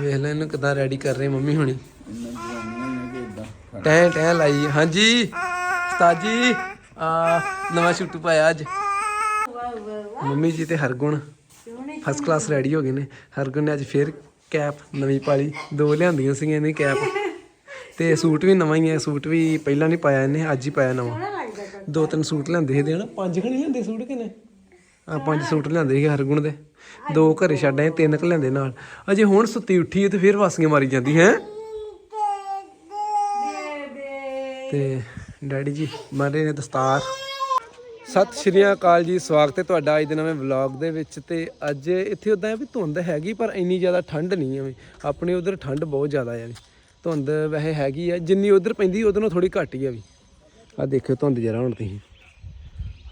ਵੇਖ ਲੈ ਇਹਨੂੰ ਕਿਦਾਂ ਰੈਡੀ ਕਰ ਰਹੇ ਮੰਮੀ ਹੁਣੀ। ਟੈਂ ਟੈਂ ਲਾਈ। ਹਾਂਜੀ, ਉਸਤਾਦ ਜੀ ਆ, ਨਵਾਂ ਸ਼ੂਟ ਪਾਇਆ ਅੱਜ। ਮੰਮੀ ਜੀ ਤੇ ਹਰਗੁਣ ਫਸਟ ਕਲਾਸ ਰੈਡੀ ਹੋ ਗਏ ਨੇ। ਹਰਗੁਣ ਨੇ ਅੱਜ ਫੇਰ ਕੈਪ ਨਵੀਂ ਪਾਲੀ। ਦੋ ਲਿਆਂਦੀਆਂ ਸੀਗੀਆਂ ਇਹਨੇ ਕੈਪ ਤੇ ਸੂਟ ਵੀ ਨਵਾਂ ਹੀ ਹੈ। ਸੂਟ ਵੀ ਪਹਿਲਾਂ ਨਹੀਂ ਪਾਇਆ ਇਹਨੇ, ਅੱਜ ਹੀ ਪਾਇਆ ਨਵਾਂ। ਦੋ ਤਿੰਨ ਸੂਟ ਲਿਆਂਦੇ ਸੀ ਦੇਣਾ ਪੰਜ ਖਣੀ ਲਿਆਂਦੇ ਸੂਟ ਕਿਨੇ? ਆ, ਪੰਜ ਸੂਟ ਲਿਆਂਦੇ ਸੀ ਹਰਗੁਣ ਦੇ। ਦੋ ਘਰੇ ਛੱਡ ਆਏ, ਤਿੰਨ ਕੁ ਲਿਆਂਦੇ ਨਾਲ। ਅਜੇ ਹੁਣ ਸੁੱਤੀ ਉੱਠੀ ਹੈ ਤੇ ਫਿਰ ਵਾਸੀਆਂ ਮਾਰੀ ਜਾਂਦੀ, ਹੈ? ਤੇ ਡੈਡੀ ਜੀ ਮਾਰੇ ਨੇ ਦਸਤਾਰ। ਸਤਿ ਸ਼੍ਰੀ ਅਕਾਲ ਜੀ, ਸਵਾਗਤ ਹੈ ਤੁਹਾਡਾ ਅੱਜ ਦੇ ਨਵੇਂ ਵਲੌਗ ਦੇ ਵਿੱਚ। ਤੇ ਅੱਜ ਇੱਥੇ ਉਦਾਂ ਹੈ ਵੀ ਧੁੰਦ ਹੈਗੀ, ਪਰ ਇੰਨੀ ਜ਼ਿਆਦਾ ਠੰਡ ਨਹੀਂ ਹੈ ਵੀ। ਆਪਣੇ ਉਧਰ ਠੰਡ ਬਹੁਤ ਜ਼ਿਆਦਾ ਹੈ ਵੀ। ਧੁੰਦ ਵੈਸੇ ਹੈਗੀ ਆ ਜਿੰਨੀ ਉਧਰ ਪੈਂਦੀ ਉਹਦੇ ਨਾਲੋਂ ਥੋੜੀ ਘੱਟ ਹੀ ਆ ਵੀ। ਆ ਦੇਖਿਓ ਧੁੰਦ ਜਰਾ ਹੁਣ ਤੁਸੀਂ।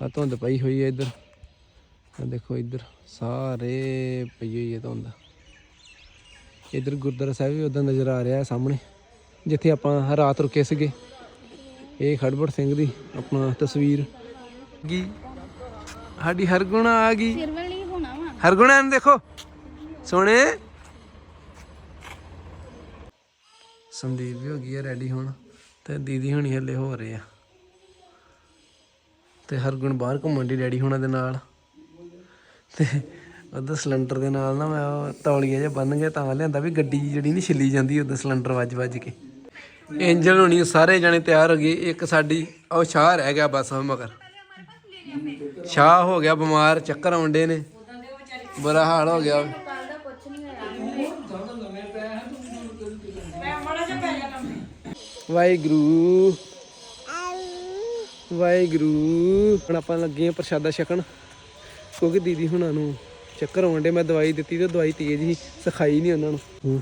ਆ ਧੁੰਦ ਪਈ ਹੋਈ ਹੈ ਇੱਧਰ। ਆ ਦੇਖੋ ਇੱਧਰ ਸਾਰੇ ਪਈ ਹੋਈ ਹੈ ਧੁੰਦ ਇੱਧਰ ਗੁਰਦੁਆਰਾ ਸਾਹਿਬ ਵੀ ਉਦਾਂ ਨਜ਼ਰ ਆ ਰਿਹਾ ਹੈ ਸਾਹਮਣੇ ਜਿੱਥੇ ਆਪਾਂ ਰਾਤ ਰੁਕੇ ਸੀਗੇ। ਇਹ ਖੜਬੜ ਸਿੰਘ ਦੀ ਆਪਣਾ ਤਸਵੀਰ। ਗਈ ਸਾਡੀ ਹਰਗੁਣ ਆ ਗਈ। ਹਰਗੁਣ ਨੂੰ ਦੇਖੋ। ਸੋਹਣੇ। ਸੰਦੀਪ ਵੀ ਹੋ ਗਈ ਹੈ ਰੈਡੀ ਹੁਣ ਤੇ ਦੀਦੀ ਹੁਣੀ ਹਲੇ ਹੋ ਰਹੇ ਆ। ਤੇ ਹਰਗੁਣ ਬਾਹਰ ਘੁੰਮਣ ਦੀ ਡੈਡੀ ਹੁਣਾਂ ਦੇ ਨਾਲ। ਤੇ ਉਹਦਾ ਸਿਲੰਡਰ ਦੇ ਨਾਲ ਨਾ ਮੈਂ ਉਹ ਤੌਲੀਆ ਜਿਹਾ ਬੰਨ ਗਿਆ ਤਾਂ ਲਿਆਂਦਾ ਵੀ ਗੱਡੀ ਜਿਹੜੀ ਨਹੀਂ ਛਿੱਲੀ ਜਾਂਦੀ ਉਹਦਾ ਸਿਲੰਡਰ ਵੱਜ ਵੱਜ ਕੇ। ਐਂਜਲ ਹੋਣੀ ਸਾਰੇ ਜਣੇ ਤਿਆਰ ਹੋ ਗਏ, ਇੱਕ ਸਾਡੀ, ਉਹ ਸ਼ਾਹ ਰਹਿ ਗਿਆ ਬਸ ਮਗਰ। ਸ਼ਾਹ ਹੋ ਗਿਆ ਬਿਮਾਰ, ਚੱਕਰ ਆਉਂਦੇ ਨੇ। ਬੁਰਾ ਹਾਲ ਹੋ ਗਿਆ। ਵਾਹਿਗੁਰੂ। ਵਾਹਿਗੁਰੂ। ਹੁਣ ਆਪਾਂ ਲੱਗੇ ਆ ਪ੍ਰਸ਼ਾਦਾ ਛਕਣ। ਕਿਉਂਕਿ ਦੀਦੀ ਹੁਣਾਂ ਨੂੰ ਚੱਕਰ ਆਉਣ ਡੇ ਮੈਂ ਦਵਾਈ ਦਿੱਤੀ ਤੇ ਦਵਾਈ ਤੇਜ਼ ਹੀ ਸਿਖਾਈ ਨਹੀਂ ਉਹਨਾਂ ਨੂੰ।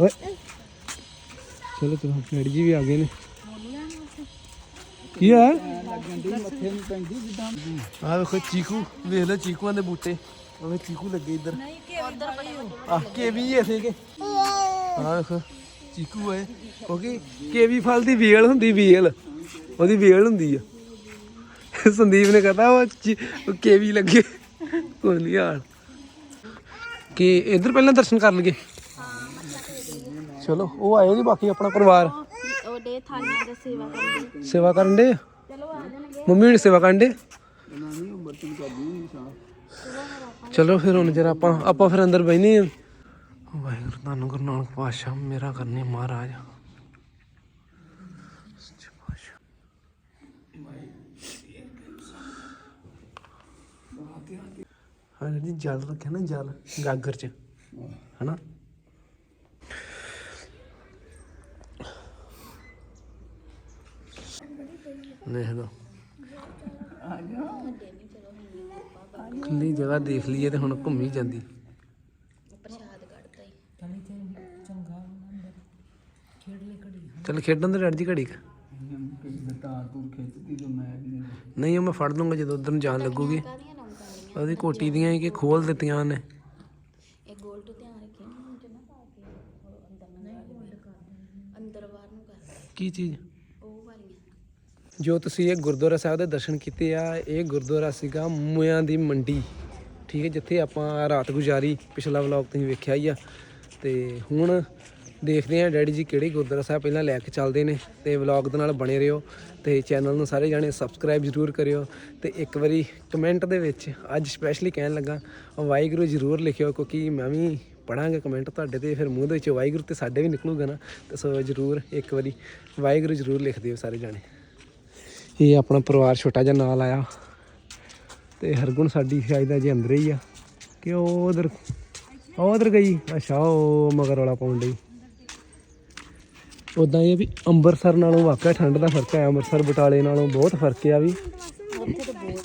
ਓਏ। ਚਲੋ ਚਲੋ, ਡੈਡੀ ਜੀ ਵੀ ਆ ਗਏ ਨੇ। ਕੀ ਆ ਆ ਵੇਖੋ, ਚੀਕੂ, ਵੇਖ ਲਓ ਚੀਕੂਆਂ ਦੇ ਬੂਟੇ। ਉਹ ਚੀਕੂ ਲੱਗੇ ਇੱਧਰ। ਆ ਕੇਵੀ ਐ ਸੀਗੇ ਆ ਵੇਖੋ, ਚੀਕੂ ਹੈ ਕਿਉਂਕਿ ਕੇਵੀ ਫਲ ਦੀ ਵੇਲ ਹੁੰਦੀ, ਵੇਲ। ਉਹਦੀ ਵੇਲ ਹੁੰਦੀ ਆ। ਸੰਦੀਪ ਨੇ ਕਹਤਾ ਉਹ ਕੇਵੀ ਲੱਗੇ। ਕੋਈ ਨਹੀਂ ਹਾਲ ਕਿ ਇੱਧਰ ਪਹਿਲਾਂ ਦਰਸ਼ਨ ਕਰ ਲਈਏ? ਚਲੋ ਉਹ ਆਏ ਨਹੀਂ ਬਾਕੀ ਆਪਣਾ ਪਰਿਵਾਰ। ਉਹਦੇ ਥਾਲੀਆਂ ਦੀ ਸੇਵਾ ਕਰਦੀ ਸੇਵਾ ਕਰਨ ਦੇ? ਮੰਮੀ ਹੁਣੀ ਸੇਵਾ ਕਰਨ ਦੇ? ਚਲੋ ਫਿਰ ਹੁਣ ਜਰਾ ਆਪਾਂ ਆਪਾਂ ਫਿਰ ਅੰਦਰ ਬੈਨੇ ਆ। ਵਾਹਿਗੁਰੂ ਤੁਹਾਨੂੰ ਗੁਰੂ ਨਾਨਕ ਪਾਤਸ਼ਾਹ ਮੇਰਾ ਕਰਨੀ ਮਹਾਰਾਜ। ਹਾਂ ਜੀ ਜਲ ਰੱਖਿਆ ਨਾ ਜਲ ਗਾਗਰ ਚ। ਹਨਾ? ਦੇਖ ਲਓ। ਖੁੱਲੀ ਜਗ੍ਹਾ ਦੇਖ ਲਈਏ ਤੇ ਹੁਣ ਘੁੰਮੀ ਜਾਂਦੀ। ਚਲ ਖੇਡਣ ਦੇ ਡਰ ਜੀ ਘੜੀ ਕੁ। ਨਹੀਂ ਉਹ ਮੈਂ ਫੜ ਲੂੰਗਾ ਜਦੋਂ ਉਧਰ ਨੂੰ ਜਾਣ ਲੱਗੂਗੀ। ਉਹਦੀ ਕੋਟੀ ਦੀਆਂ ਹੀ ਕਿ ਖੋਲ ਦਿੱਤੀਆਂ ਨੇ ਇਹ ਗੋਲ ਤੋਂ ਧਿਆਨ ਰੱਖਿਓ ਨਾ ਚ ਨਾ ਪਾ ਕੇ। ਉਹ ਅੰਦਰ ਨਾ ਕਰ ਅੰਦਰ ਬਾਹਰ ਨੂੰ ਕਰ ਕੀ ਚੀਜ਼? ਉਹ ਵਾਲੀਆਂ ਜੋ ਤੁਸੀਂ ਇਹ ਗੁਰਦੁਆਰਾ ਸਾਹਿਬ ਦੇ ਦਰਸ਼ਨ ਕੀਤੇ ਆ ਇਹ ਗੁਰਦੁਆਰਾ ਸੀਗਾ ਮੂਆਂ ਦੀ ਮੰਡੀ। ਠੀਕ ਹੈ ਜਿੱਥੇ ਆਪਾਂ ਰਾਤ ਗੁਜ਼ਾਰੀ ਪਿਛਲਾ ਵਲੌਗ ਤੁਸੀਂ ਵੇਖਿਆ ਹੀ ਆ। ਤੇ ਹੁਣ ਦੇਖਦੇ ਹਾਂ ਡੈਡੀ ਜੀ ਕਿਹੜੇ ਗੁਰਦੁਆਰਾ ਸਾਹਿਬ ਪਹਿਲਾਂ ਲੈ ਕੇ ਚੱਲਦੇ ਨੇ ਤੇ ਵਲੌਗ ਦੇ ਨਾਲ ਬਣੇ ਰਹੋ ਤੇ ਚੈਨਲ ਨੂੰ ਸਾਰੇ ਜਾਣੇ ਸਬਸਕ੍ਰਾਈਬ ਜ਼ਰੂਰ ਕਰਿਓ ਤੇ ਇੱਕ ਵਾਰੀ ਕਮੈਂਟ ਦੇ ਵਿੱਚ ਅੱਜ ਸਪੈਸ਼ਲੀ ਕਹਿਣ ਲੱਗਾ ਵਾਹਿਗੁਰੂ ਜ਼ਰੂਰ ਲਿਖਿਓ ਕਿਉਂਕਿ ਮੈਂ ਵੀ ਪੜਾਂਗਾ ਕਮੈਂਟ ਤੁਹਾਡੇ ਤੇ, ਫਿਰ ਮੂੰਹ ਦੇ ਵਿੱਚ ਵਾਹਿਗੁਰੂ ਤੇ ਸਾਡੇ ਵੀ ਨਿਕਲੂਗਾ ਨਾ, ਤੇ ਸੋ ਜ਼ਰੂਰ ਇੱਕ ਵਾਰੀ ਵਾਹਿਗੁਰੂ ਜ਼ਰੂਰ ਲਿਖ ਦਿਓ ਸਾਰੇ ਜਾਣੇ। ਇਹ ਆਪਣਾ ਪਰਿਵਾਰ ਛੋਟਾ ਜਿਹਾ ਨਾਲ ਆਇਆ ਤੇ ਹਰਗੁਣ ਸਾਡੀ ਸ਼ਾਇਦ ਅਜੇ ਅੰਦਰ ਹੀ ਆ, ਕਿ ਉਹ ਉਧਰ ਉਹ ਉਧਰ ਗਈ? ਅੱਛਾ, ਉਹ ਮਗਰ ਵਾਲਾ ਪਾਉਣ ਲਈ ਉਦਾਂ ਇਹ ਵੀ ਅੰਮ੍ਰਿਤਸਰ ਨਾਲੋਂ ਵਾਕਿਆ ਠੰਡ ਦਾ ਫ਼ਰਕ ਹੈ, ਅੰਮ੍ਰਿਤਸਰ ਬਟਾਲੇ ਨਾਲੋਂ ਬਹੁਤ ਫ਼ਰਕ ਆ ਵੀ।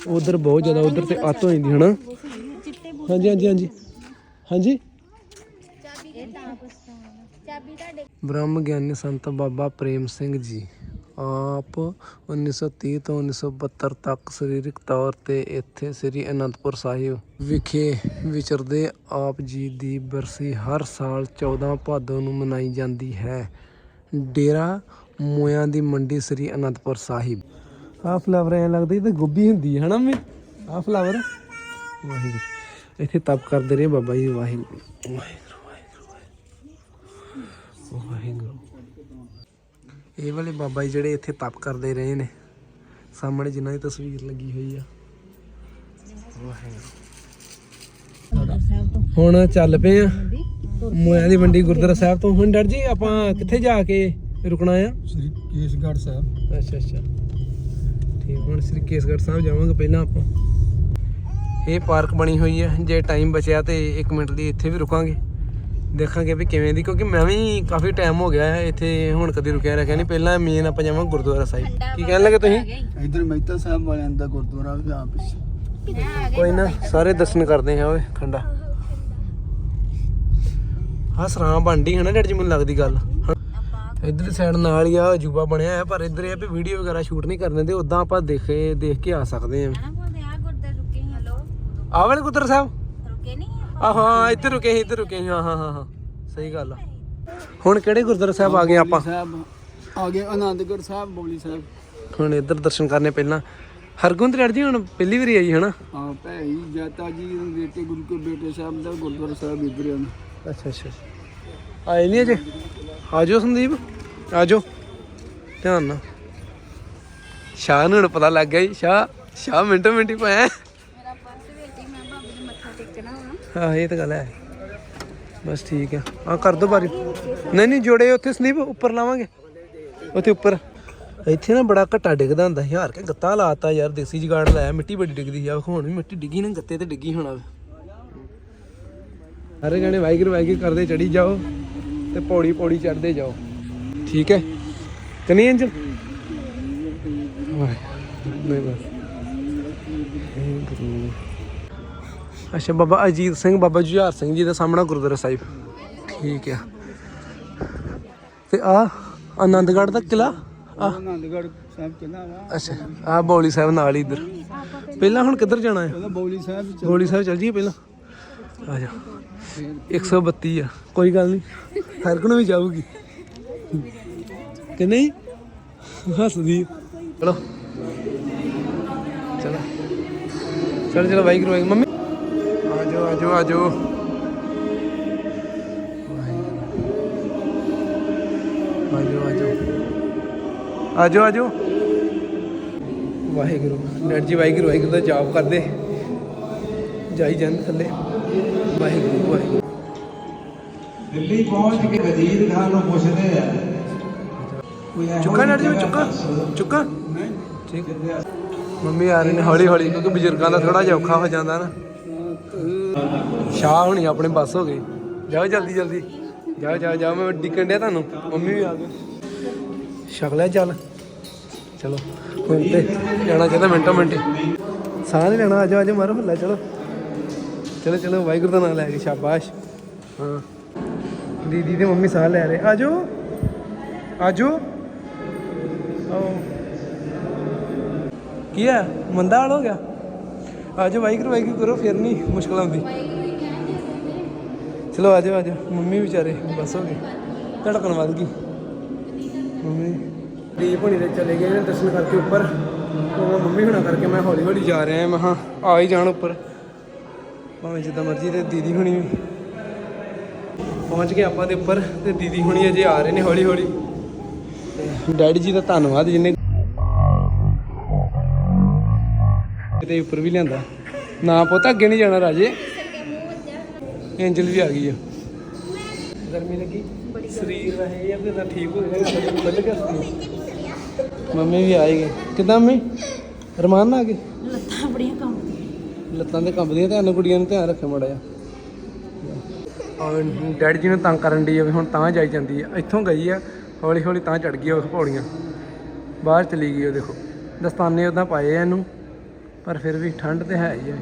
ਉਧਰ ਬਹੁਤ ਜ਼ਿਆਦਾ, ਉਧਰ ਤੇ ਅੱਤ ਹੋ ਜਾਂਦੀ, ਹਨਾ? ਹਾਂਜੀ ਹਾਂਜੀ ਹਾਂਜੀ। ਹਾਂਜੀ? ਬ੍ਰਹਮ ਗਿਆਨੀ ਸੰਤ ਬਾਬਾ ਪ੍ਰੇਮ ਸਿੰਘ ਜੀ, ਆਪ 1930 ਤੋਂ 1972 ਤੱਕ ਸਰੀਰਕ ਤੌਰ ਤੇ ਇੱਥੇ ਸ੍ਰੀ ਅਨੰਦਪੁਰ ਸਾਹਿਬ ਵਿਖੇ ਵਿਚਰਦੇ ਆਪ ਜੀ ਦੀ ਬਰਸੀ ਹਰ ਸਾਲ 14 ਭਾਦੋਂ ਨੂੰ ਮਨਾਈ ਜਾਂਦੀ ਹੈ। ਡੇਰਾ ਮੋਇਆਂ ਦੀ ਮੰਡੀ ਸ੍ਰੀ ਅਨੰਦਪੁਰ ਸਾਹਿਬ। ਆਹ ਫਲਾਵਰ ਐ ਲੱਗਦਾ ਇਹ ਤਾਂ ਗੋਭੀ ਹੁੰਦੀ ਹੈ ਹਨਾ ਮੈਂ ਆਹ ਫਲਾਵਰ ਵਾਹਿਗੁਰੂ। ਇੱਥੇ ਤਪ ਕਰਦੇ ਰਹੇ ਬਾਬਾ ਜੀ ਵਾਹਿਗੁਰੂ। ਵਾਹਿਗੁਰੂ ਵਾਹਿਗੁਰੂ। ਵਾਹਿਗੁਰੂ। ਵਾਹਿਗੁਰੂ ਇਹ ਵਾਲੇ ਬਾਬਾ ਜੀ ਜਿਹੜੇ ਇੱਥੇ ਤਪ ਕਰਦੇ ਰਹੇ ਨੇ ਸਾਹਮਣੇ ਜਿਨ੍ਹਾਂ ਦੀ ਤਸਵੀਰ ਲੱਗੀ ਹੋਈ ਆ। ਵਾਹਿਗੁਰੂ। ਹੁਣ ਚੱਲ ਪਏ ਆ। ਮੋਇਆਂ ਦੀ ਮੰਡੀ ਗੁਰਦੁਆਰਾ ਸਾਹਿਬ ਤੋਂ। ਹੁਣ ਡਰ ਜੀ ਆਪਾਂ ਕਿੱਥੇ ਜਾ ਕੇ ਰੁਕਣਾ ਆ? ਸ੍ਰੀ ਕੇਸਗੜ੍ਹ ਸਾਹਿਬ। ਅੱਛਾ ਅੱਛਾ। ਠੀਕ ਹੁਣ ਸ੍ਰੀ ਕੇਸਗੜ੍ਹ ਸਾਹਿਬ ਜਾਵਾਂਗੇ ਪਹਿਲਾਂ ਆਪਾਂ। ਇਹ ਪਾਰਕ ਬਣੀ ਹੋਈ ਹੈ ਜੇ ਟਾਈਮ ਬਚਿਆ ਤੇ 1 ਮਿੰਟ ਲਈ ਇੱਥੇ ਵੀ ਰੁਕਾਂਗੇ। ਦੇਖਾਂਗੇ ਵੀ ਕਿਵੇਂ ਦੀ ਕਿਉਂਕਿ ਮੈਂ ਵੀ ਕਾਫੀ ਟਾਈਮ ਹੋ ਗਿਆ ਹੈ ਇੱਥੇ ਹੁਣ ਕਦੀ ਰੁਕਿਆ ਰੱਖਿਆ ਨਹੀਂ। ਪਹਿਲਾਂ ਮੇਨ ਆਪਾਂ ਜਾਵਾਂ ਗੁਰਦੁਆਰਾ ਸਾਹਿਬ। ਕੀ ਕਹਿਣ ਲੱਗੇ ਤੁਸੀਂ? ਇਧਰ ਮਹਿਤਾ ਸਾਹਿਬ ਵਾਲਿਆਂ ਦਾ ਗੁਰਦੁਆਰਾ ਵੀ ਆ ਪਿੱਛੇ। ਕੋਈ ਨਾ ਸਾਰੇ ਦਰਸ਼ਨ ਕਰਦੇ ਆ ਓਏ ਖੰਡਾ। ਹਾਂ ਸਰਾਂ ਬਣਦੀ ਹੈ ਨਾ ਡੈਡ ਜੀ ਮੈਨੂੰ ਲੱਗਦੀ ਗੱਲ। ਇਧਰ ਸਾਈਡ ਨਾਲ ਹੀ ਆ ਅਜੂਬਾ ਬਣਿਆ ਹੈ ਪਰ ਇਧਰ ਇਹ ਆ ਵੀ ਵੀਡੀਓ ਵਗੈਰਾ ਸ਼ੂਟ ਨਹੀਂ ਕਰਨ ਦੇ ਉਦਾਂ ਆਪਾਂ ਦੇਖੇ ਦੇਖ ਕੇ ਆ ਸਕਦੇ ਆ ਆਹ ਵਾਲੇ ਗੁਰਦੁਆਰਾ ਸਾਹਿਬ? ਆ? ਹਾਂ ਇੱਧਰ ਰੁਕੇ ਸੀ ਇੱਧਰ ਰੁਕੇ ਸੀ ਹਾਂ ਹਾਂ ਹਾਂ ਹਾਂ। ਸਹੀ ਗੱਲ ਆ। ਹੁਣ ਕਿਹੜੇ ਗੁਰਦੁਆਰਾ ਸਾਹਿਬ ਆ ਗਏ ਆਪਾਂ? ਸਾਹਿਬ ਆ ਗਏ ਆਨੰਦਗੜ੍ਹ ਸਾਹਿਬ ਬੋਲੀ ਸਾਹਿਬ। ਹੁਣ ਇੱਧਰ ਦਰਸ਼ਨ ਕਰਨੇ ਪਹਿਲਾਂ। ਹਰਗੁੰਦ ਡੈਡ ਜੀ ਹੁਣ ਪਹਿਲੀ ਵਾਰੀ ਆਈ ਹਨਾ? ਆ ਭੈਈ ਜਾਤਾ ਜੀ ਬੇਟੇ ਗੁਰੂ ਕੇ ਬੇਟੇ ਸਾਹਿਬ ਦਾ ਗੁਰਦੁਆਰਾ ਸਾਹਿਬ ਇਧਰ ਹਨ ਅੱਛਾ ਅੱਛਾ। ਆਏ ਨਹੀਂ ਅਜੇ? ਆਜੋ ਸੰਦੀਪ ਆਜੋ ਧਿਆਨ ਨਾਲ। ਸ਼ਾਹ ਨੂੰ ਹੁਣ ਪਤਾ ਲੱਗ ਗਿਆ ਜੀ ਸ਼ਾਹ ਸ਼ਾਹ ਮਿੰਟੋ ਮਿੰਟੀ ਪਾਇਆ। ਮੇਰਾ ਪਰਸ ਹੀ ਮੈਂ ਬਾਬੇ ਨੂੰ ਮੱਥਾ ਟੇਕਣਾ ਵਾ। ਹਾਂ ਇਹ ਤਾਂ ਗੱਲ ਹੈ। ਬਸ ਠੀਕ ਆ ਆ ਕਰ ਦੋ ਬਾਰੀ। ਨਹੀਂ ਨਹੀਂ ਜੋੜੇ ਉੱਥੇ ਸੰਦੀਪ ਉੱਪਰ ਲਾਵਾਂਗੇ। ਉੱਥੇ ਉੱਪਰ। ਇੱਥੇ ਨਾ ਬੜਾ ਘੱਟਾ ਡਿੱਗਦਾ ਹੁੰਦਾ ਸੀ। ਹਾਰ ਕੇ ਗੱਤਾ ਲਾਤਾ ਯਾਰ ਦੇਸੀ ਜਗਾੜ ਲਾਇਆ ਮਿੱਟੀ ਬੜੀ ਡਿੱਗਦੀ ਆ। ਹੁਣ ਵੀ ਮਿੱਟੀ ਡਿੱਗੀ ਨਾ ਗੱਤੇ ਤੇ ਡਿੱਗੀ ਹੋਣਾ। ਵੇ ਸਾਰੇ ਜਣੇ ਵਾਹਿਗੁਰੂ ਵਾਹਿਗੁਰੂ ਕਰਦੇ ਚੜੀ ਜਾਓ ਤੇ ਪੌੜੀ ਪੌੜੀ ਚੜਦੇ ਜਾਓ। ਠੀਕ ਹੈ? ਕਿ ਨਹੀਂ ਅੰਜਲ? ਨਹੀਂ ਬਸ। ਅੱਛਾ ਬਾਬਾ ਅਜੀਤ ਸਿੰਘ ਬਾਬਾ ਜੁਝਾਰ ਸਿੰਘ ਜੀ ਦਾ ਸਾਹਮਣਾ ਗੁਰਦੁਆਰਾ ਸਾਹਿਬ। ਠੀਕ ਆ। ਤੇ ਆ ਆਨੰਦਗੜ੍ਹ ਦਾ ਕਿਲਾ ਆ। ਆਨੰਦਗੜ੍ਹ ਸਾਹਿਬ ਚੱਲਣਾ ਵਾ। ਅੱਛਾ ਆ ਬੌਲੀ ਸਾਹਿਬ ਨਾਲ ਹੀ ਇੱਧਰ। ਪਹਿਲਾਂ ਹੁਣ ਕਿੱਧਰ ਜਾਣਾ ਹੈ? ਬੋਲੀ ਸਾਹਿਬ ਬੌਲੀ ਸਾਹਿਬ ਚੱਲ ਜੀਏ ਪਹਿਲਾਂ। ਆ ਜਾ। 132 ਆ। ਕੋਈ ਗੱਲ ਨਹੀਂ ਨੂੰ ਵੀ ਜਾਊਗੀ। ਕਿ ਨਹੀਂ? ਹੱਸਦੀ ਚਲੋ। ਚਲੋ। ਚਲੋ ਚਲੋ, ਵਾਹਿਗੁਰੂ ਵਾਹਿਗੁਰੂ। ਮੰਮੀ। ਆਜੋ ਆਜੋ ਆਜੋ। ਆਜੋ ਆਜੋ। ਆਜੋ ਆਜੋ। ਵਾਹਿਗੁਰੂ। ਡੈਡ ਜੀ ਵਾਹਿਗੁਰੂ ਵਾਹਿਗੁਰੂ ਦਾ ਜਾਪ ਕਰਦੇ। ਜਾਈ ਜਾਂਦੇ ਥੱਲੇ। ਵਾਹਿਗੁਰੂ ਵਾਹਿਗੁਰੂ ਦਿੱਲੀ ਪਹੁੰਚ ਕੇ ਵਜ਼ੀਰ ਖਾਨ ਨੂੰ ਪੁੱਛਦੇ ਆ। ਚੁੱਕਾ ਡੈਡ ਜੀ ਚੁੱਕਾ? ਚੁੱਕਾ? ਠੀਕ। ਮੰਮੀ ਆ ਰਹੇ ਨੇ ਹੌਲੀ ਹੌਲੀ ਕਿਉਂਕਿ ਬਜ਼ੁਰਗਾਂ ਦਾ ਥੋੜਾ ਜਿਹਾ ਔਖਾ ਹੋ ਜਾਂਦਾ ਨਾ। ਸ਼ਾਹ ਹੁਣੀ ਆਪਣੇ ਬੱਸ ਹੋ ਗਏ। ਜਾਓ ਜਲਦੀ ਜਲਦੀ। ਜਾਓ ਜਾਓ ਜਾਓ ਮੈਂ ਡਿੱਕਣ ਡਿਆ ਤੁਹਾਨੂੰ। ਮੰਮੀ ਵੀ ਆ ਗਏ। ਛਕ ਲਿਆ ਚੱਲ। ਚਲੋ ਹੁਣ ਤੇ ਜਾਣਾ ਚਾਹੀਦਾ ਮਿੰਟੋ ਮਿੰਟ ਸਾਹ ਨਹੀਂ ਲੈਣਾ ਆਜੋ ਆਜੋ ਮਾਰੋ ਹੱਲਾ ਚਲੋ। ਚਲੋ ਚਲੋ, ਵਾਹਿਗੁਰੂ ਦਾ ਨਾਮ ਲੈ ਕੇ ਸ਼ਾਬਾਸ਼। ਹਾਂ। ਦੀਦੀ ਤੇ ਮੰਮੀ ਸਾਹ ਲੈ ਰਹੇ। ਆਜੋ। ਆਜੋ। ਆਓ। ਕੀ ਹੈ ਮੰਦਾ ਹਾਲ ਹੋ ਗਿਆ? ਆਜੋ, ਵਾਹਿਗੁਰੂ ਵਾਹਿਗੁਰੂ ਕਰੋ, ਫਿਰ ਨਹੀਂ ਮੁਸ਼ਕਲ ਆਉਂਦੀ ਚਲੋ, ਆਜੋ ਆਜੋ। ਮੰਮੀ ਵਿਚਾਰੇ, ਬਸ ਹੋ ਗਏ। ਧੜਕਣ ਵੱਧ ਗਈ। ਮੰਮੀ। ਦੀਪ ਹੁਣੀ ਦੇ ਚਲੇ ਗਏ ਨੇ ਦਰਸ਼ਨ ਕਰਕੇ ਉੱਪਰ। ਉਹ ਮੰਮੀ ਹੁਣਾ ਕਰਕੇ ਮੈਂ ਹੌਲੀ ਹੌਲੀ ਜਾ ਰਿਹਾ, ਮੈਂ ਹਾਂ ਆ ਹੀ ਜਾਣ ਉੱਪਰ। ਭਾਵੇਂ ਜਿੱਦਾਂ ਮਰਜ਼ੀ ਤੇ ਦੀਦੀ ਹੁਣੀ ਵੀ। ਪਹੁੰਚ ਗਏ ਆਪਾਂ ਦੇ ਉੱਪਰ ਤੇ ਦੀਦੀ ਹੁਣੀ ਅਜੇ ਆ ਰਹੇ ਨੇ ਹੌਲੀ ਹੌਲੀ। ਡੈਡੀ ਜੀ ਦਾ ਧੰਨਵਾਦ ਜਿਨੇ ਕਿਤੇ ਉੱਪਰ ਵੀ ਲਿਆਂਦਾ। ਨਾ ਪੁੱਤ, ਅੱਗੇ ਨਹੀਂ ਜਾਣਾ ਰਾਜੇ। ਐਂਜਲ ਵੀ ਆ ਗਈ ਆ। ਗਰਮੀ ਲੱਗੀ। ਸਰੀਰ ਵਹੇ ਇਹ ਤਾਂ ਠੀਕ ਹੋ ਗਿਆ ਬੱਲ ਗਿਆ ਮੰਮੀ ਵੀ ਆਏ ਗਏ। ਕਿਦਾਂ ਮੰਮੀ? ਰਮਾਨ ਨਾਲ ਆ ਗਏ? ਲੱਤਾਂ ਦੇ ਕੰਬਦੀਆਂ ਧਿਆਨ ਨਾਲ ਕੁੜੀਆਂ ਨੂੰ ਧਿਆਨ ਰੱਖਿਆ ਮੜਾ ਜਾ ਔਰ ਡੈਡੀ ਜੀ ਨੂੰ ਤੰਗ ਕਰਨ ਦੀ ਆ ਵੀ ਹੁਣ ਤਾਂ ਜਾਈ ਜਾਂਦੀ ਆ। ਇੱਥੋਂ ਗਈ ਆ ਹੌਲੀ ਹੌਲੀ ਤਾਂ ਚੜ ਗਈ ਉਸ ਪੌੜੀਆਂ। ਬਾਹਰ ਚਲੀ ਗਈ ਉਹ ਦੇਖੋ। ਦਸਤਾਨੇ ਉਦਾਂ ਪਾਏ ਆ ਇਹਨੂੰ ਪਰ ਫਿਰ ਵੀ ਠੰਡ ਤੇ ਹੈ ਹੀ ਆ।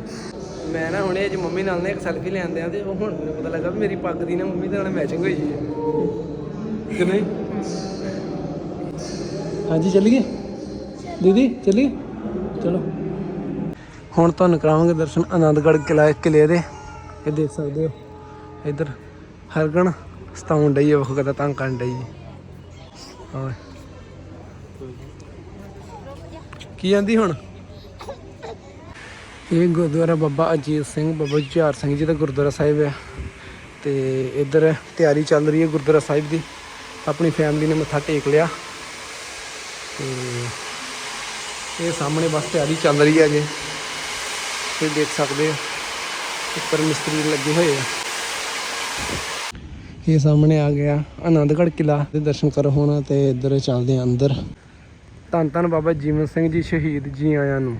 ਮੈਂ ਨਾ ਹੁਣੇ ਅੱਜ ਮੰਮੀ ਨਾਲ ਨੇ ਇੱਕ ਸੈਲਫੀ ਲੈਂਦੇ ਆ ਤੇ ਉਹ ਹੁਣ ਮੈਨੂੰ ਪਤਾ ਲੱਗਾ ਵੀ ਮੇਰੀ ਪੱਗ ਦੀ ਨਾ ਮੰਮੀ ਦੇ ਨਾਲ ਮੈਚਿੰਗ ਹੋਈ ਹੈ ਕਿ ਨਹੀਂ? ਹਾਂਜੀ ਚੱਲੀਏ? ਦੀਦੀ ਚੱਲੀਏ? ਚਲੋ। ਹੁਣ ਤੁਹਾਨੂੰ ਕਰਾਵਾਂਗੇ ਦਰਸ਼ਨ ਆਨੰਦਗੜ੍ਹ ਕਿਲਾ ਕਿਲੇ ਦੇ। ਇਹ ਦੇਖ ਸਕਦੇ ਹੋ। ਇੱਧਰ ਹਰਗਣ ਸਤਾਉਣ ਡਈ ਹੈ ਵੇਖੋ ਕਦਾ ਤੰਗ ਕਰਨ ਡਈ ਹੈ ਹਾਂ ਕੀ ਆਂਦੀ ਹੁਣ? ਇਹ ਗੁਰਦੁਆਰਾ ਬਾਬਾ ਅਜੀਤ ਸਿੰਘ, ਬਾਬਾ ਜੁਝਾਰ ਸਿੰਘ ਜੀ ਦਾ ਗੁਰਦੁਆਰਾ ਸਾਹਿਬ ਹੈ ਤੇ ਇੱਧਰ ਤਿਆਰੀ ਚੱਲ ਰਹੀ ਹੈ ਗੁਰਦੁਆਰਾ ਸਾਹਿਬ ਦੀ। ਆਪਣੀ ਫੈਮਿਲੀ ਨੇ ਮੱਥਾ ਟੇਕ ਲਿਆ। ਤੇ ਇਹ ਸਾਹਮਣੇ ਬਸ ਤਿਆਰੀ ਚੱਲ ਰਹੀ ਹੈ ਜੇ ਤੁਸੀਂ ਦੇਖ ਸਕਦੇ ਹੋ ਉੱਪਰ ਮਿਸਤਰੀ ਲੱਗੇ ਹੋਏ ਆ। ਇਹ ਸਾਹਮਣੇ ਆ ਗਿਆ ਆਨੰਦਗੜ੍ਹ ਕਿਲਾ ਦੇ ਦਰਸ਼ਨ ਕਰੋ ਹੁਣ ਤੇ ਇੱਧਰ ਚੱਲਦੇ ਆ ਅੰਦਰ। ਧੰਨ ਧੰਨ ਬਾਬਾ ਜੀਵਨ ਸਿੰਘ ਜੀ ਸ਼ਹੀਦ ਜੀ ਆਇਆਂ ਨੂੰ।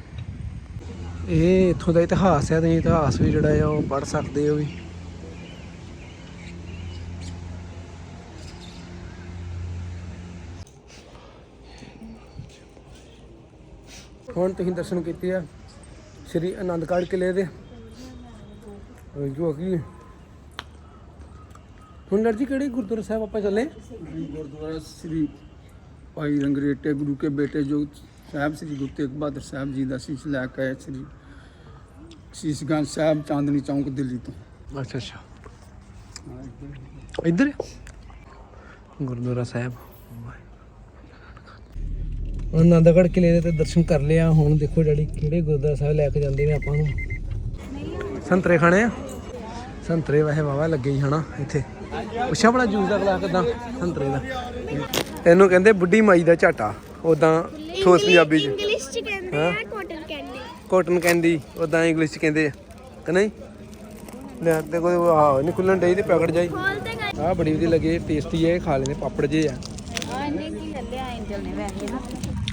ਇਹ ਇੱਥੋਂ ਦਾ ਇਤਿਹਾਸ ਹੈ, ਤੁਸੀਂ ਇਤਿਹਾਸ ਵੀ ਜਿਹੜਾ ਆ ਉਹ ਪੜ੍ਹ ਸਕਦੇ ਹੋ ਵੀ। ਹੁਣ ਤੁਸੀਂ ਦਰਸ਼ਨ ਕੀਤੇ ਆ। ਸ੍ਰੀ ਆਨੰਦਗੜ੍ਹ ਕਿਲੇ ਦੇ। ਜੋ ਕਿ? ਹੁਣ ਜੀ ਕਿਹੜੇ ਗੁਰਦੁਆਰਾ ਸਾਹਿਬ ਆਪਾਂ ਚੱਲੇ? ਗੁਰਦੁਆਰਾ ਸ੍ਰੀ ਭਾਈ ਰੰਗਰੇਟੇ ਗੁਰੂ ਕੇ ਬੇਟੇ ਜੋ ਸਾਹਿਬ ਸ੍ਰੀ ਗੁਰੂ ਤੇਗ ਬਹਾਦਰ ਸਾਹਿਬ ਜੀ ਦਾ ਸੀਸ ਲੈ ਕੇ ਆਏ ਸ੍ਰੀ ਸੀਸਗੰਜ ਸਾਹਿਬ ਚਾਂਦਨੀ ਚੌਂਕ ਦਿੱਲੀ ਤੋਂ। ਅੱਛਾ ਅੱਛਾ। ਇੱਧਰ ਗੁਰਦੁਆਰਾ ਸਾਹਿਬ। ਆਨੰਦਗੜ੍ਹ ਕਿਲੇ ਦੇ ਤੇ ਦਰਸ਼ਨ ਕਰ ਲਿਆ ਹੁਣ ਦੇਖੋ ਡੈਡੀ ਕਿਹੜੇ ਗੁਰਦੁਆਰਾ ਸਾਹਿਬ ਲੈ ਕੇ ਜਾਂਦੇ ਨੇ ਆਪਾਂ ਨੂੰ। ਸੰਤਰੇ ਖਾਣੇ ਆ? ਸੰਤਰੇ ਵੈਸੇ ਵਾਵਾ ਲੱਗੇ ਹੀ ਹਨਾ ਇੱਥੇ। ਪੁੱਛਾ ਬੜਾ ਜੂਸ ਦਾ ਗਲਾਸ ਕਿਦਾਂ? ਸੰਤਰੇ ਦਾ। ਇਹਨੂੰ ਕਹਿੰਦੇ ਬੁੱਢੀ ਮਾਈ ਦਾ ਝਾਟਾ। ਉਦਾਂ ਠੋਸ ਪੰਜਾਬੀ ਚ। ਇੰਗਲਿਸ਼ ਚ ਕਹਿੰਦੇ ਹਾਂ? ਆ ਕਾਟਨ ਕੈਂਡੀ ਕਾਟਨ ਕੈਂਡੀ ਉਦਾਂ ਇੰਗਲਿਸ਼ ਚ ਕਹਿੰਦੇ ਆ। ਕਿ ਨਹੀਂ? ਲੈ ਤੇ ਕੋਈ ਆਹ ਨਹੀਂ ਖੁੱਲਣ ਡਈ ਤੇ ਪੈਕਟ ਜਾਈ। ਖੋਲ ਤੇ ਗਏ ਆ ਬੜੀ ਵਧੀਆ ਲੱਗੀ ਟੇਸਟੀ ਹੈ ਖਾ ਲੈਂਦੇ ਪਾਪੜ ਜੇ ਆ। ਆ ਇਹਨੇ ਕੀ ਲੱਲਿਆ ਐਂਜਲ ਨੇ ਵੈਸੇ ਨਾ।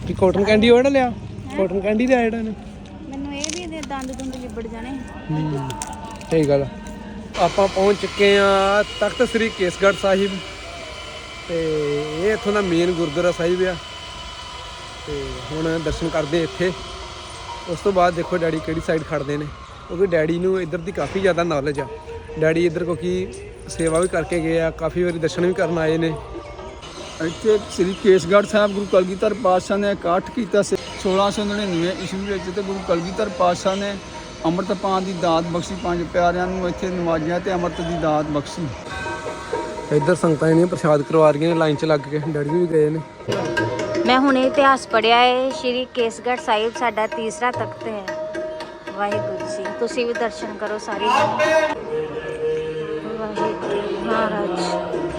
ਕੀ ਕਾਟਨ ਕੈਂਡੀ ਉਹ ਜਿਹੜਾ ਲਿਆ? ਕਾਟਨ ਕੈਂਡੀ ਲਿਆ ਜਿਹੜਾ ਨੇ ਮੈਨੂੰ ਇਹ ਵੀ ਇਹਦੇ ਦੰਦ ਦੁੰਦ ਲਿਬੜ ਜਾਣੇ ਸਹੀ ਗੱਲ ਆ। ਆਪਾਂ ਪਹੁੰਚ ਚੁੱਕੇ ਆ ਤਖਤ ਸ੍ਰੀ ਕੇਸਗੜ੍ਹ ਸਾਹਿਬ। ਤੇ ਇਹ ਇੱਥੋਂ ਦਾ ਮੇਨ ਗੁਰਦੁਆਰਾ ਸਾਹਿਬ ਆ। ਤੇ ਹੁਣ ਦਰਸ਼ਨ ਕਰਦੇ ਇੱਥੇ। ਉਸ ਤੋਂ ਬਾਅਦ ਦੇਖੋ ਡੈਡੀ ਕਿਹੜੀ ਸਾਈਡ ਖੜਦੇ ਨੇ। ਕਿਉਂਕਿ ਡੈਡੀ ਨੂੰ ਇੱਧਰ ਦੀ ਕਾਫੀ ਜ਼ਿਆਦਾ ਨੌਲੇਜ ਆ। ਡੈਡੀ ਇੱਧਰ ਕਿਉਂਕਿ ਸੇਵਾ ਵੀ ਕਰਕੇ ਗਏ ਆ ਕਾਫੀ ਵਾਰੀ ਦਰਸ਼ਨ ਵੀ ਕਰਨ ਆਏ ਨੇ। ਇੱਥੇ ਸ੍ਰੀ ਕੇਸਗੜ੍ਹ ਸਾਹਿਬ ਗੁਰੂ ਕਲਗੀਧਰ ਪਾਤਸ਼ਾਹ ਨੇ ਇਕੱਠ ਕੀਤਾ ਸੀ। 1699 ਈਸਵੀ ਵਿੱਚ ਤੇ ਗੁਰੂ ਕਲਗੀਧਰ ਪਾਤਸ਼ਾਹ ਨੇ ਅੰਮ੍ਰਿਤ ਪਾਨ ਦੀ ਦਾਤ ਬਖਸ਼ੀ। ਪੰਜ ਪਿਆਰਿਆਂ ਨੂੰ ਇੱਥੇ ਨਵਾਜਿਆ ਤੇ ਅੰਮ੍ਰਿਤ ਦੀ ਦਾਤ ਬਖਸ਼ੀ। ਇੱਧਰ ਸੰਗਤਾਂ ਜਿਹੜੀਆਂ ਪ੍ਰਸ਼ਾਦ ਕਰਵਾ ਰਹੀਆਂ ਨੇ ਲਾਈਨ 'ਚ ਲੱਗ ਕੇ ਡੈਡੀ ਵੀ ਗਏ ਨੇ। ਮੈਂ ਹੁਣੇ ਇਤਿਹਾਸ ਪੜਿਆ ਹੈ ਸ਼੍ਰੀ ਕੇਸਗੜ੍ਹ ਸਾਹਿਬ ਸਾਡਾ ਤੀਸਰਾ ਤਖਤ ਹੈ। ਵਾਹਿਗੁਰੂ ਜੀ ਤੁਸੀਂ ਵੀ ਦਰਸ਼ਨ ਕਰੋ ਸਾਰੇ। ਵਾਹਿਗੁਰੂ ਮਹਾਰਾਜ।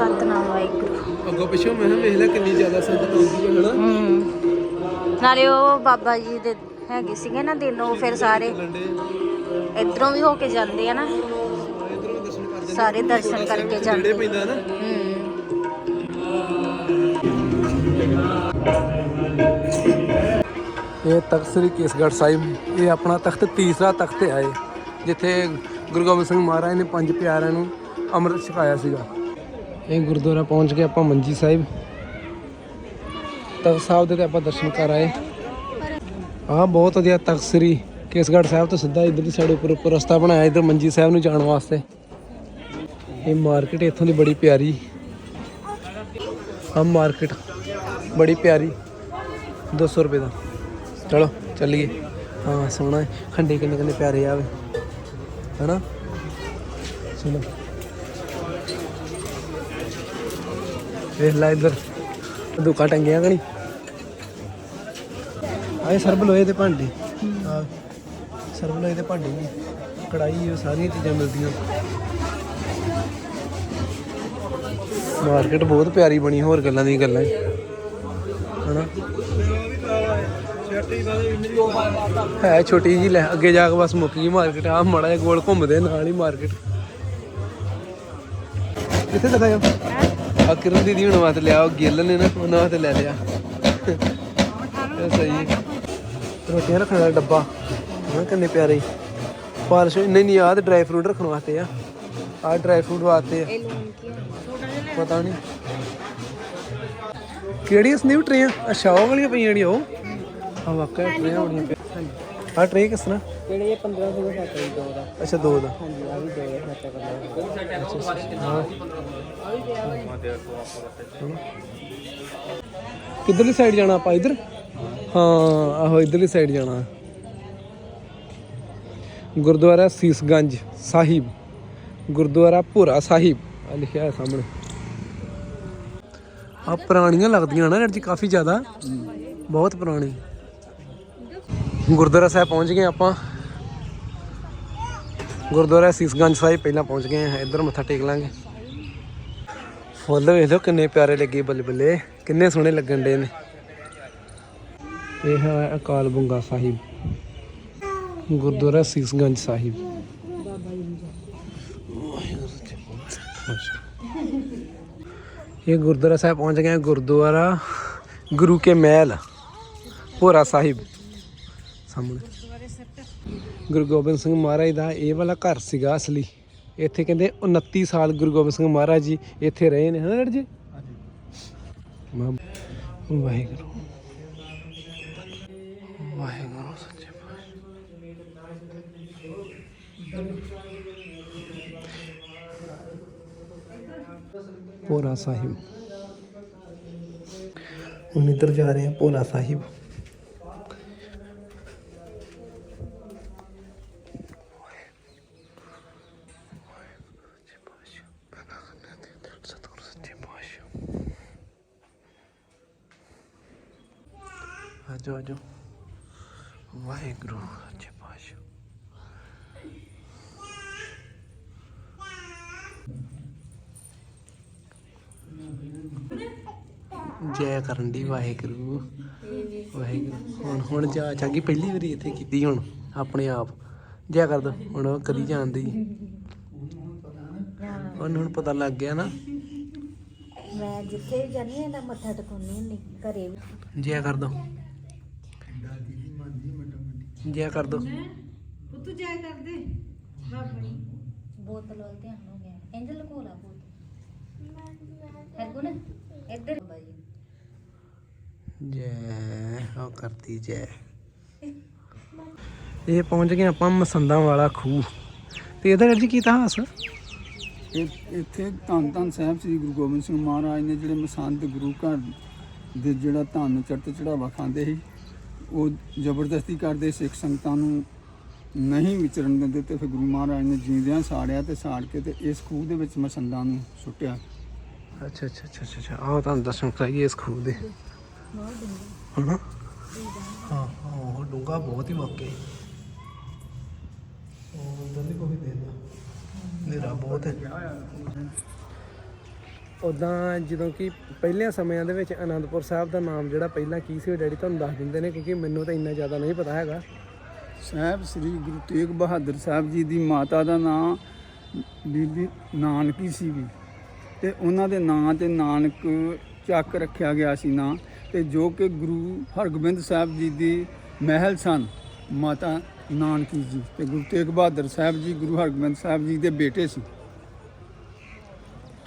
ਸਤਨਾਮ ਵਾਹਿਗੁਰੂ ਅੱਗੋਂ ਪਿੱਛੋਂ ਮੈਂ ਕਿਹਾ ਵੇਖ ਲੈ ਕਿੰਨੀ ਜ਼ਿਆਦਾ ਸੰਗਤ ਆਉਂਦੀ ਹੈ ਹਨਾ? ਹੂੰ। ਨਾਲੇ ਉਹ ਬਾਬਾ ਜੀ ਦੇ ਹੈਗੇ ਸੀਗੇ ਨਾ ਦਿਨ ਉਹ ਫਿਰ ਸਾਰੇ ਇਧਰੋਂ ਵੀ ਹੋ ਕੇ ਜਾਂਦੇ ਆ ਨਾ। ਇਧਰੋਂ ਦਰਸ਼ਨ ਕਰਦੇ ਸਾਰੇ ਦਰਸ਼ਨ ਕਰਕੇ ਜਾਂਦੇ। ਪੈਂਦਾ ਨਾ। ਇਹ ਤਖਤ ਸ੍ਰੀ ਕੇਸਗੜ੍ਹ ਸਾਹਿਬ ਇਹ ਆਪਣਾ ਤਖਤ ਤੀਸਰਾ ਤਖਤ ਹੈ ਇਹ ਜਿੱਥੇ ਗੁਰੂ ਗੋਬਿੰਦ ਸਿੰਘ ਮਹਾਰਾਜ ਨੇ ਪੰਜ ਪਿਆਰਿਆਂ ਨੂੰ ਅੰਮ੍ਰਿਤ ਛਕਾਇਆ ਸੀਗਾ। ਇਹ ਗੁਰਦੁਆਰਾ ਪਹੁੰਚ ਗਏ ਆਪਾਂ ਮੰਜੀ ਸਾਹਿਬ। ਤਖਤ ਸਾਹਿਬ ਦੇ ਤੇ ਆਪਾਂ ਦਰਸ਼ਨ ਕਰ ਆਏ। ਆਹ ਬਹੁਤ ਵਧੀਆ ਤਖਤ ਸ੍ਰੀ ਕੇਸਗੜ੍ਹ ਸਾਹਿਬ ਤੋਂ ਸਿੱਧਾ ਇੱਧਰ ਦੀ ਸਾਈਡ ਉੱਪਰ ਉੱਪਰ ਰਸਤਾ ਬਣਾਇਆ, ਇੱਧਰ ਮੰਜੀ ਸਾਹਿਬ ਨੂੰ ਜਾਣ ਵਾਸਤੇ। ਇਹ ਮਾਰਕੀਟ ਇੱਥੋਂ ਦੀ ਬੜੀ ਪਿਆਰੀ। ਆ ਮਾਰਕੀਟ ਬੜੀ ਪਿਆਰੀ। 200 ਰੁਪਏ ਦਾ। ਚਲੋ, ਚੱਲੀਏ। ਹਾਂ, ਸੋਹਣਾ ਖੰਡੇ ਕਿੰਨੇ ਕਿੰਨੇ ਪਿਆਰੇ ਆਵੇ ਹੈਨਾ? ਚਲੋ। ਵੇਖ ਲੈ ਇੱਧਰ। ਦੁਕਾ ਟੰਗਿਆ ਕਣੀ ਆਏ ਸਰਬ ਲੋਹੇ ਦੇ ਭਾਂਡੇ। ਆ ਸਰਬ ਲੋਹੇ ਦੇ ਭਾਂਡੇ ਵੀ ਕੜਾਈ ਉਹ ਸਾਰੀਆਂ ਚੀਜ਼ਾਂ ਮਿਲਦੀਆਂ। ਮਾਰਕੀਟ ਬਹੁਤ ਪਿਆਰੀ ਬਣੀ, ਹੋਰ ਗੱਲਾਂ ਦੀ ਗੱਲਾਂ ਹੀ। ਹਨਾ? ਹੈ ਛੋਟੀ ਜੀ ਲੈ, ਅੱਗੇ ਜਾ ਕੇ ਬਸ ਮੁੱਕ ਗਈ ਮਾਰਕੀਟ। ਆ ਮਾੜਾ ਜਿਹਾ ਗੋਲ ਘੁੰਮਦੇ ਨਾਲ ਹੀ ਮਾਰਕੀਟ। ਕਿੱਥੇ ਦਿਖਾਇਆ ਆ ਕਿਰਨ ਦੀਦੀ ਹੁਣ ਵਾਸਤੇ ਲਿਆ, ਉਹ ਗਿੱਲ ਨੇ ਨਾ ਉਹਨਾਂ ਵਾਸਤੇ ਲੈ ਲਿਆ। ਇਹ ਸਹੀ ਹੈ। ਰੋਟੀਆਂ ਰੱਖਣ ਦਾ ਡੱਬਾ। ਹਾਂ, ਕਿੰਨੇ ਪਿਆਰੇ। ਈ। ਪਾਲਿਸ਼ ਨਹੀਂ ਨਹੀਂ, ਆਹ ਡਰਾਈ ਫਰੂਟ ਰੱਖਣ ਵਾਸਤੇ ਆ। ਆਹ ਡਰਾਈ ਫਰੂਟ ਵਾਸਤੇ ਆ। ਪਤਾ ਨਹੀਂ। ਕਿਹੜੀਆਂ ਸੰਦੀਪ ਟਰੇਆਂ? ਅੱਛਾ, ਉਹ ਵਾਲੀਆਂ ਪਈਆਂ ਜਿਹੜੀਆਂ ਉਹ। ਆ ਵਾਕਿਆ ਟਰੇਆਂ ਬੜੀਆਂ ਪਈਆਂ ਆ ਟਰੇ ਕਿਸ ਤਰ੍ਹਾਂ? ਕਿਹੜੇ 1500 ਦਾ ਖਾਤਾ ਜੀ ਦੋ ਦਾ। ਅੱਛਾ ਦੋ ਦਾ। ਹਾਂਜੀ ਆ ਵੀ ਦੋ ਦਾ ਖਾਤਾ ਕਰਨਾ ਹਾਂ। ਕਿੱਧਰਲੀ ਸਾਈਡ ਜਾਣਾ ਆਪਾਂ? ਇੱਧਰ? ਹਾਂ ਆਹੋ ਇੱਧਰਲੀ ਸਾਈਡ ਜਾਣਾ। ਗੁਰਦੁਆਰਾ ਸੀਸਗੰਜ ਸਾਹਿਬ। ਗੁਰਦੁਆਰਾ ਭੋਰਾ ਸਾਹਿਬ। ਆ ਲਿਖਿਆ ਹੈ ਸਾਹਮਣੇ। ਆ ਪੁਰਾਣੀਆਂ ਲੱਗਦੀਆਂ ਨਾ ਜੀ ਕਾਫੀ ਜ਼ਿਆਦਾ। ਬਹੁਤ ਪੁਰਾਣੀ। ਗੁਰਦੁਆਰਾ ਸਾਹਿਬ ਪਹੁੰਚ ਗਏ ਆਪਾਂ। ਗੁਰਦੁਆਰਾ ਸੀਸਗੰਜ ਸਾਹਿਬ ਪਹਿਲਾਂ ਪਹੁੰਚ ਗਏ ਆ ਇੱਧਰ ਮੱਥਾ ਟੇਕ ਲਾਂਗੇ। ਫੁੱਲ ਵੇਖ ਲਓ ਕਿੰਨੇ ਪਿਆਰੇ ਲੱਗੇ ਬੱਲੇ ਬੱਲੇ ਕਿੰਨੇ ਸੋਹਣੇ ਲੱਗਣ ਦੇ ਨੇ। ਇਹ ਹੈ ਅਕਾਲ ਬੁੰਗਾ ਸਾਹਿਬ, ਗੁਰਦੁਆਰਾ ਸੀਸਗੰਜ ਸਾਹਿਬ। ਇਹ ਗੁਰਦੁਆਰਾ ਸਾਹਿਬ ਪਹੁੰਚ ਗਏ ਗੁਰਦੁਆਰਾ ਗੁਰੂ ਕੇ ਮਹਿਲ, ਭੋਰਾ ਸਾਹਿਬ। ਸਾਹਮਣੇ। ਗੁਰੂ ਗੋਬਿੰਦ ਸਿੰਘ ਮਹਾਰਾਜ ਦਾ ਇਹ ਵਾਲਾ ਘਰ ਸੀਗਾ ਅਸਲੀ। ਇੱਥੇ ਕਹਿੰਦੇ 29 ਸਾਲ ਗੁਰੂ ਗੋਬਿੰਦ ਸਿੰਘ ਮਹਾਰਾਜ ਜੀ ਇੱਥੇ ਰਹੇ ਨੇ, ਹਨਾ ਡੈਡ ਜੀ? ਵਾਹ- ਵਾਹਿਗੁਰੂ। ਵਾਹਿਗੁਰੂ ਸੱਚੇ ਪਾਤਸ਼ਾਹ। ਭੋਰਾ ਸਾਹਿਬ। ਹੁਣ ਇੱਧਰ ਜਾ ਰਹੇ ਹਾਂ ਭੋਲਾ ਸਾਹਿਬ। ਆਜੋ ਆਜੋ। ਵਾਹਿਗੁਰੂ ਸੱਚੇ ਪਾਤਸ਼ਾਹ ਜੈ ਕਰਨ ਦੀ ਵਾਹਿਗੁਰੂ। ਵਾਹਿਗੁਰੂ। ਹੁਣ ਹੁਣ ਜਾ ਚਾਗੀ ਪਹਿਲੀ ਵਾਰੀ ਇੱਥੇ ਕੀਤੀ ਹੁਣ ਆਪਣੇ ਆਪ। ਜੈ ਕਰ ਦੋ ਹੁਣ ਉਹ ਕਰੀ ਜਾਂਦੀ ਉਹਨੂੰ ਹੁਣ ਪਤਾ ਲੱਗ ਗਿਆ ਨਾ। ਮੈਂ ਜਿੱਥੇ ਵੀ ਜਾਂਦੀ ਹਾਂ ਇਹਦਾ ਮੱਥਾ ਟਿਕਾਉਣੀ ਹੁੰਦੀ ਘਰੇ ਵੀ। ਜੈ ਕਰ ਦੋ। ਜੈ ਕਰ ਦੋ। ਬੋਤਲ ਵੱਲ ਧਿਆਨ ਹੋ ਗਿਆ। ਇੰਜ ਲਕੋਲਾ ਬੋਤਲ। ਹਰਗੁਣ ਇੱਧਰ। ਬਾਈ ਜੈ ਹੋ ਕਰਤੀ ਜੈ। ਇਹ ਪਹੁੰਚ ਗਏ ਆਪਾਂ ਮਸੰਦਾਂ ਵਾਲਾ ਖੂਹ। ਤੇ ਇਹਦਾ ਜੀ ਕੀ ਇਤਿਹਾਸ? ਇਹ- ਇੱਥੇ ਧੰਨ ਧੰਨ ਸਾਹਿਬ ਸ੍ਰੀ ਗੁਰੂ ਗੋਬਿੰਦ ਸਿੰਘ ਮਹਾਰਾਜ ਨੇ ਜਿਹੜੇ ਮਸੰਦ ਗੁਰੂ ਘਰ ਦੇ ਜਿਹੜਾ ਧੰਨ ਚੜ੍ਹਤ ਚੜਾਵਾ ਖਾਂਦੇ ਸੀ ਉਹ ਜ਼ਬਰਦਸਤੀ ਕਰਦੇ ਸਿੱਖ ਸੰਗਤਾਂ ਨੂੰ ਨਹੀਂ ਵਿਚਰਨ ਦਿੰਦੇ ਤੇ ਫਿਰ ਗੁਰੂ ਮਹਾਰਾਜ ਨੇ ਜੀਂਦਿਆਂ ਸਾੜਿਆ ਤੇ ਸਾੜ ਕੇ ਤੇ ਇਸ ਖੂਹ ਦੇ ਵਿੱਚ ਮਸੰਦਾਂ ਨੂੰ ਸੁੱਟਿਆ। ਅੱਛਾ ਅੱਛਾ ਅੱਛਾ ਅੱਛਾ, ਅੱਛਾ। ਆਓ ਤੁਹਾਨੂੰ ਦਰਸ਼ਨ ਕਰਾਈਏ ਇਸ ਖੂਹ ਦੇ। ਹਨਾ? ਹਾਂ ਉਹ ਡੂੰਗਾ ਬਹੁਤ ਹੀ ਵਾਕਈ ਉਹ ਉਧਰ ਦੀ ਕੋਈ ਦੇਦਾ ਨੇਰਾ ਬਹੁਤ ਹੈ। ਉਦਾਂ ਜਦੋਂ ਕਿ ਪਹਿਲਿਆਂ ਸਮਿਆਂ ਦੇ ਵਿੱਚ ਆਨੰਦਪੁਰ ਸਾਹਿਬ ਦਾ ਨਾਮ ਜਿਹੜਾ ਪਹਿਲਾਂ ਕੀ ਸੀ, ਉਹ ਡੈਡੀ ਤੁਹਾਨੂੰ ਦੱਸ ਦਿੰਦੇ ਨੇ, ਕਿਉਂਕਿ ਮੈਨੂੰ ਤਾਂ ਇੰਨਾ ਜ਼ਿਆਦਾ ਨਹੀਂ ਪਤਾ ਹੈਗਾ। ਸਾਹਿਬ, ਸ੍ਰੀ ਗੁਰੂ ਤੇਗ ਬਹਾਦਰ ਸਾਹਿਬ ਜੀ ਦੀ ਮਾਤਾ ਦਾ ਨਾਮ ਬੀਬੀ ਨਾਨਕੀ ਸੀ ਵੀ ਤੇ ਉਹਨਾਂ ਦੇ ਨਾਂ ਤੇ ਨਾਨਕ ਚੱਕ ਰੱਖਿਆ ਗਿਆ ਸੀ ਨਾਂ, ਤੇ ਜੋ ਕਿ ਗੁਰੂ ਹਰਗੋਬਿੰਦ ਸਾਹਿਬ ਜੀ ਦੀ ਮਹਿਲ ਸਨ, ਮਾਤਾ ਨਾਨਕੀ ਜੀ। ਤੇ ਗੁਰੂ ਤੇਗ ਬਹਾਦਰ ਸਾਹਿਬ ਜੀ, ਗੁਰੂ ਹਰਗੋਬਿੰਦ ਸਾਹਿਬ ਜੀ ਦੇ ਬੇਟੇ ਸੀ।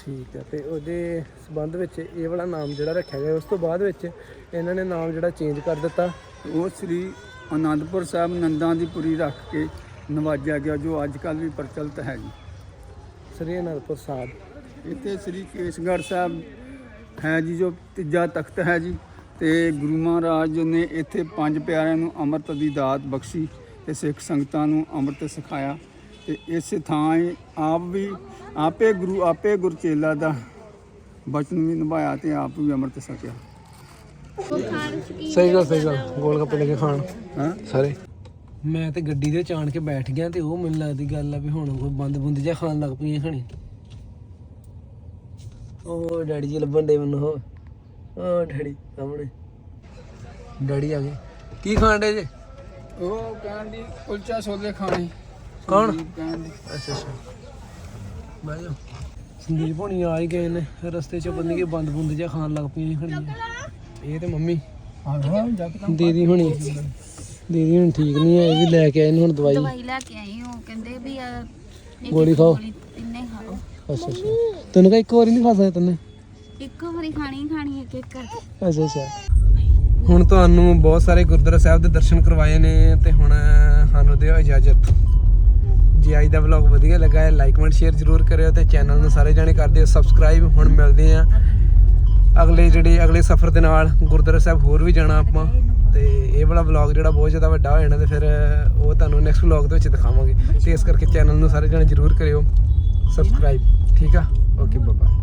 ਠੀਕ ਹੈ ਤੇ ਉਹਦੇ ਸਬੰਧ ਵਿੱਚ ਇਹ ਵਾਲਾ ਨਾਮ ਜਿਹੜਾ ਰੱਖਿਆ ਗਿਆ ਉਸ ਤੋਂ ਬਾਅਦ ਵਿੱਚ ਇਹਨਾਂ ਨੇ ਨਾਮ ਜਿਹੜਾ ਚੇਂਜ ਕਰ ਦਿੱਤਾ। ਉਹ ਸ੍ਰੀ ਆਨੰਦਪੁਰ ਸਾਹਿਬ ਨੰਦਾਂ ਦੀ ਪੁਰੀ ਰੱਖ ਕੇ ਨਵਾਜਿਆ ਗਿਆ ਜੋ ਅੱਜ ਕੱਲ੍ਹ ਵੀ ਪ੍ਰਚਲਿਤ ਹੈ ਜੀ। ਸ੍ਰੀ ਅਨੰਦਪੁਰ ਸਾਹਿਬ। ਇੱਥੇ ਸ੍ਰੀ ਕੇਸਗੜ੍ਹ ਸਾਹਿਬ ਹੈ ਜੀ ਜੋ ਤੀਜਾ ਤਖਤ ਹੈ ਜੀ ਤੇ ਗੁਰੂ ਮਹਾਰਾਜ ਨੇ ਇੱਥੇ ਪੰਜ ਪਿਆਰਿਆਂ ਨੂੰ ਅੰਮ੍ਰਿਤ ਦੀ ਦਾਤ ਬਖਸ਼ੀ ਤੇ ਸਿੱਖ ਸੰਗਤਾਂ ਨੂੰ ਅੰਮ੍ਰਿਤ ਸਿਖਾਇਆ। ਤੇ ਇਸੇ ਥਾਂ ਹੀ ਆਪ ਵੀ ਆਪੇ ਗੁਰੂ ਆਪੇ ਗੁਰਚੇਲਾ ਦਾ ਬਚਨ ਵੀ ਨਿਭਾਇਆ ਤੇ ਆਪ ਵੀ ਅੰਮ੍ਰਿਤ ਛਕਿਆ। ਸਹੀ ਗੱਲ ਸਹੀ ਗੱਲ। ਗੋਲ ਗੱਪੇ ਲੈ ਕੇ ਖਾਣ। ਹਾਂ? ਸਾਰੇ। ਮੈਂ ਤੇ ਗੱਡੀ ਦੇ ਚਾਣ ਕੇ ਬੈਠ ਗਿਆ ਤੇ ਉਹ ਮੈਨੂੰ ਲੱਗਦੀ ਗੱਲ ਆ ਵੀ ਹੁਣ ਕੋਈ ਬੰਦ ਬੁੰਦ ਜਿਹਾ ਖਾਣ ਲੱਗ ਪਈਆਂ ਖਣੀ। ਉਹ ਡੈਡੀ ਜੀ ਲੱਭਣ ਦੇ ਮੈਨੂੰ ਹੋ ਉਹ ਡੈਡੀ ਸਾਹਮਣੇ। ਡੈਡੀ ਆ ਗਏ। ਕੀ ਖਾਣ ਦੇ ਜੇ? ਉਹ ਕਹਿੰਦੀ ਕੁਲਚਾ ਛੋਲੇ ਖਾਣੇ। ਕੌਣ? ਅੱਛਾ ਅੱਛਾ। ਜਾ। ਸੰਦੀਪ ਹੋਣੀ ਆ ਹੀ ਗਏ ਨੇ ਰਸਤੇ 'ਚ ਬੰਦੇ ਕੇ ਬੰਦ ਬੁੰਦ ਜਿਹਾ ਖਾਣ ਲੱਗ ਪਈਆਂ ਖੜੀਆਂ ਇਹ ਤੇ ਮੰਮੀ। ਦੀਦੀ ਹੁਣੀ। ਦੀਦੀ ਹੁਣ ਠੀਕ ਨਹੀਂ ਹੈ ਇਹ ਵੀ ਲੈ ਕੇ ਆਏ ਨੇ ਹੁਣ ਦਵਾਈ। ਦਵਾਈ ਲੈ ਕੇ ਆਈ ਉਹ ਕਹਿੰਦੇ ਵੀ ਗੋਲੀ ਖਾਓ। ਤਿੰਨੇ ਖਾਓ। ਅੱਛਾ ਅੱਛਾ। ਤੈਨੂੰ ਕਾ ਇੱਕ ਵਾਰੀ ਨਹੀਂ ਖਾ ਸਕਦਾ ਤੈਨੇ? ਇੱਕੋ ਵਾਰੀ ਖਾਣੀ ਹੀ ਖਾਣੀ ਇੱਕ ਇੱਕ ਕਰਕੇ। ਅੱਛਾ ਅੱਛਾ। ਹੁਣ ਤੁਹਾਨੂੰ ਬਹੁਤ ਸਾਰੇ ਗੁਰਦੁਆਰਾ ਸਾਹਿਬ ਦੇ ਦਰਸ਼ਨ ਕਰਵਾਏ ਨੇ ਤੇ ਹੁਣ ਸਾਨੂੰ ਦਿਓ ਇਜਾਜ਼ਤ। ਜੇ ਅੱਜ ਦਾ ਵਲੌਗ ਵਧੀਆ ਲੱਗਾ ਹੈ ਲਾਈਕ ਕਮੈਂਟ ਸ਼ੇਅਰ ਜ਼ਰੂਰ ਕਰਿਓ ਤੇ ਚੈਨਲ ਨੂੰ ਸਾਰੇ ਜਾਣੇ ਕਰ ਦਿਓ ਸਬਸਕ੍ਰਾਈਬ ਹੁਣ ਮਿਲਦੇ ਆ ਅਗਲੇ ਜਿਹੜੇ ਅਗਲੇ ਸਫ਼ਰ ਦੇ ਨਾਲ, ਗੁਰਦੁਆਰਾ ਸਾਹਿਬ ਹੋਰ ਵੀ ਜਾਣਾ ਆਪਾਂ। ਤੇ ਇਹ ਵਾਲਾ ਵਲੌਗ ਜਿਹੜਾ ਬਹੁਤ ਜ਼ਿਆਦਾ ਵੱਡਾ ਹੋ ਜਾਣਾ ਤੇ ਫਿਰ ਉਹ ਤੁਹਾਨੂੰ ਨੈਕਸਟ ਵਲੌਗ ਦੇ ਵਿੱਚ ਦਿਖਾਵਾਂਗੇ। ਤੇ ਇਸ ਕਰਕੇ ਚੈਨਲ ਨੂੰ ਸਾਰੇ ਜਾਣੇ ਜ਼ਰੂਰ ਕਰਿਓ ਸਬਸਕ੍ਰਾਈਬ ਠੀਕ ਆ? ਓਕੇ ਬਾਬਾ